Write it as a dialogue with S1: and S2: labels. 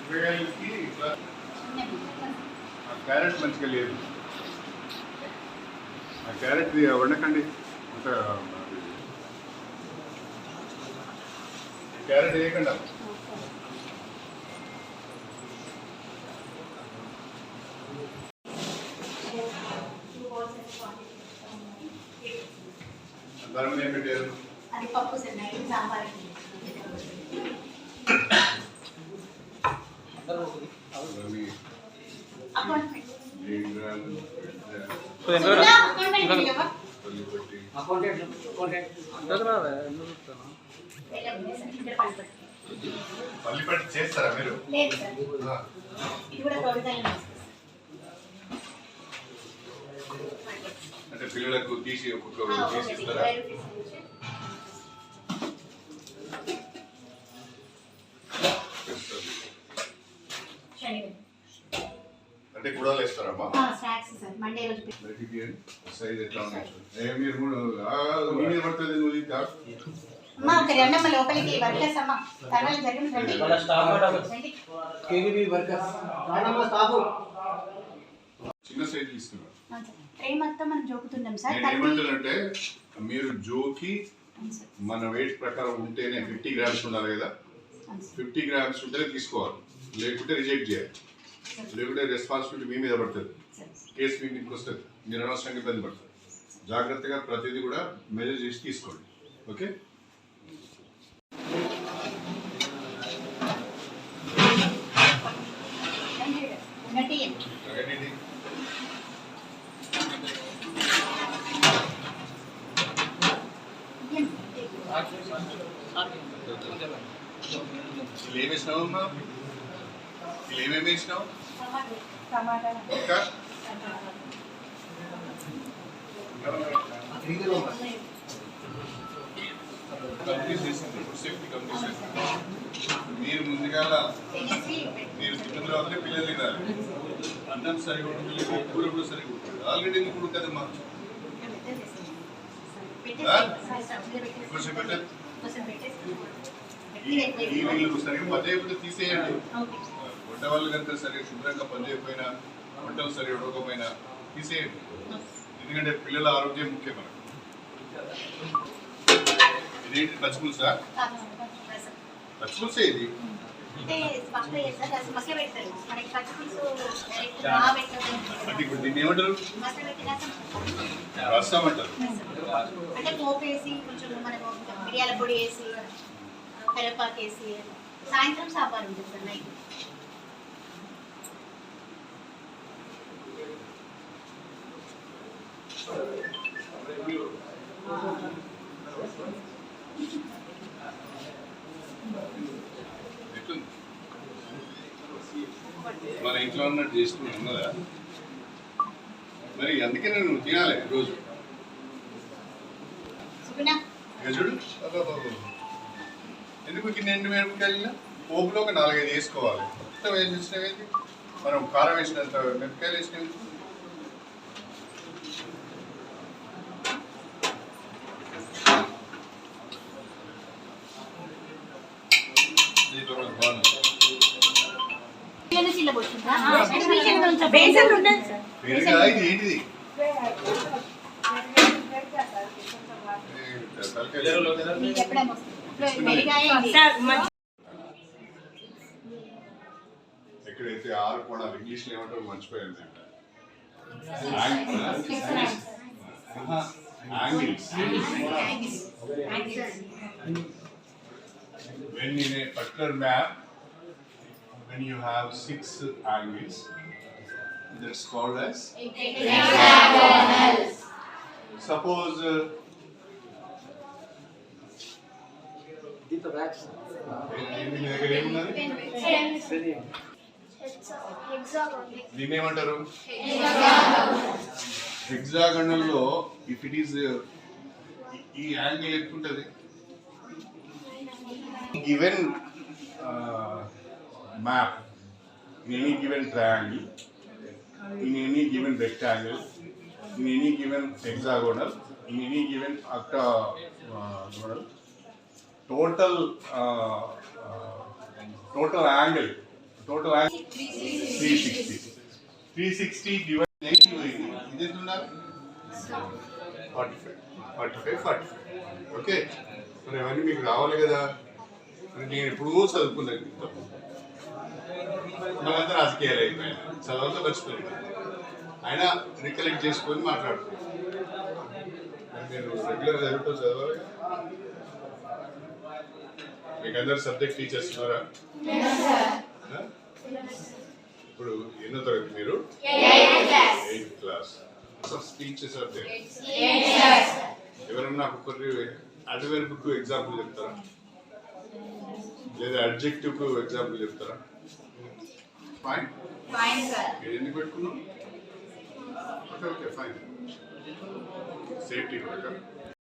S1: కూరగాయలకి ఆ క్యారెట్ మంచిగా లేదు ఆ క్యారెట్ వండకండి అంత క్యారెట్ వేయకండి
S2: లేదు సార్, ఇక్కడ పని పట్టు.
S1: పల్లి పట్టి చేస్తారా మీరు? పిల్లలకు తీసి ఒక్కొక్క తీసి ఇస్తారా అంటే గుడాలు వేస్తారమ్మా
S2: స్నాక్స్ సార్ మండే రోజు పెట్టి-
S1: బయటికి తీయండి. సైజ్ ఎట్లా ఉన్నాయి చూడండి. ఏ మీరు కూడా ఆ, నీ మీద పడుతుంది నువ్వు ఇది కాదు.
S2: అమ్మా ఒక రెండమ్మ లోపలికి వర్కర్స్ అమ్మ తర్వాత జరిగిన రండి
S3: వాళ్ళ స్టాఫ్ కూడా
S2: రండి.
S3: కేవీబీ వర్కర్స్ రానమ్మ స్టాఫ్
S1: చిన్న సైజ్ తీసుకున్నారు
S2: అవును సార్. ట్రే మొత్తం మనం జోకుతున్నాం సార్.
S1: నేను
S2: థర్టీ
S1: ఏమంటానంటే మీరు జోకి. మన వెయిట్ ప్రకారం ఉంటేనే ఫిఫ్టీ గ్రామ్స్ ఉండాలి కదా. ఫిఫ్టీ గ్రామ్స్ ఉంటేనే తీసుకోవాలి. లేకుంటే రిజెక్ట్ చేయాలి. లేకుంటే రెస్పాన్సిబిలిటీ మీ మీద పడుతుంది. కేసు మీ మీదకి వస్తుంది. మీరు అనవసరంగా ఇబ్బంది పడతారు జాగ్రత్తగా ప్రతిదీ కూడా మెజర్ చేసి తీసుకోండి. ఓకే.
S2: ఉన్నట్టు.
S1: వీళ్ళు ఏమి వేసినావు అమ్మా వీళ్ళు ఏమేమి వేసినావు ఇంకా కంప్లీట్ చేసింది సేఫ్టీ కంప్లీట్ చేసింది మీరు ముందుగా మీరు తిన్న తర్వాతనే పిల్లలు తినాలి. అన్నం సరిగా ఉండలేదు కూర కూడా సరిగా ఉంటుంది ఆల్రెడీ ఎందుకు ఉడకదమ్మా ఆ? కొంచెం. వీళ్ళు సరిగా పని అయిపోతే తీసేయండి. వంట వాళ్ళు కనుక సరిగా శుభ్రంగా పని చేయకపోయినా వంటలు సరిగా ఉడకపోయినా తీసేయండి. ఎందుకంటే పిల్లల ఆరోగ్యం ముఖ్యం మనకు. ఇదేంటి? పచ్చిపులుసా పచ్చిపులుసే ఇది? అంటే ఇప్పుడు దీన్ని ఏమంటారు? రసం అంటారు.
S2: అంటే పోపు వేసి కొంచెం మనకు మిరియాల పొడి వేసి కరివేపాకు వేసి సాయంత్రం సాంబార్ ఉంటుంది సార్ నైట్?
S1: మన ఇంట్లో ఉన్నట్టు చేసుకుని ఉన్నదా? మరి అందుకే నేను తినాలి రోజు. చూడు. ఎందుకు గిన్నె ఎండు మిరపకాయలు? పోపులో ఒక నాలుగైదు వేసుకోవాలి. మొత్తం వేసి వేసినవేంటి మనం కారం వేసినంత మిరపకాయలు వేసినవి. కూడా బాగుంది. ఏంటిది? ఎక్కడైతే ఆరు కోణాలు ఇంగ్లీష్లో ఏమంటారు మర్చిపోయాను when in a particular map when you have six angles. That's called as hexagonals. suppose uh,
S3: దీంతో బ్యాగ్స్
S1: హెగ్జాగనల్లో ఇఫ్ ఇట్ ఈస్ ఈ యాంగిల్ ఎట్లుంటది? Given map in any given triangle in any given rectangle in any given hexagonal in any given after uh, total uh, uh, total angle total angle 360 360 divided 90 అయింది ఇది ఎంత ఉండాలి 45 45 45 okay మరి అవన్నీ మీకు రావాలి కదా మరి నేను ఎప్పుడూ చదువుకున్నాను మనంతా రాజకీయాలు అయిపోయాయి. చదవంతా మర్చిపోయింది అయినా రికలెక్ట్ చేసుకొని మాట్లాడుతున్నాను మరి రెగ్యులర్ చదువుతూ చదవాలి? మీకు అందరు సబ్జెక్ట్ టీచర్స్ ఉన్నారా? ఇప్పుడు ఎన్నో తరగతి మీరు? Eighth class speeches are there ఎవరన్నా నాకు కొన్ని ఎగ్జాంపుల్ చెప్తారా? లేదా అడ్జెక్టివ్కు ఎగ్జాంపుల్ చెప్తారా? ఫైన్
S2: ఫైన్ సార్
S1: ఎందుకు పెట్టుకున్నాం ఓకే ఓకే ఫైన్ సేఫ్టీ కొరక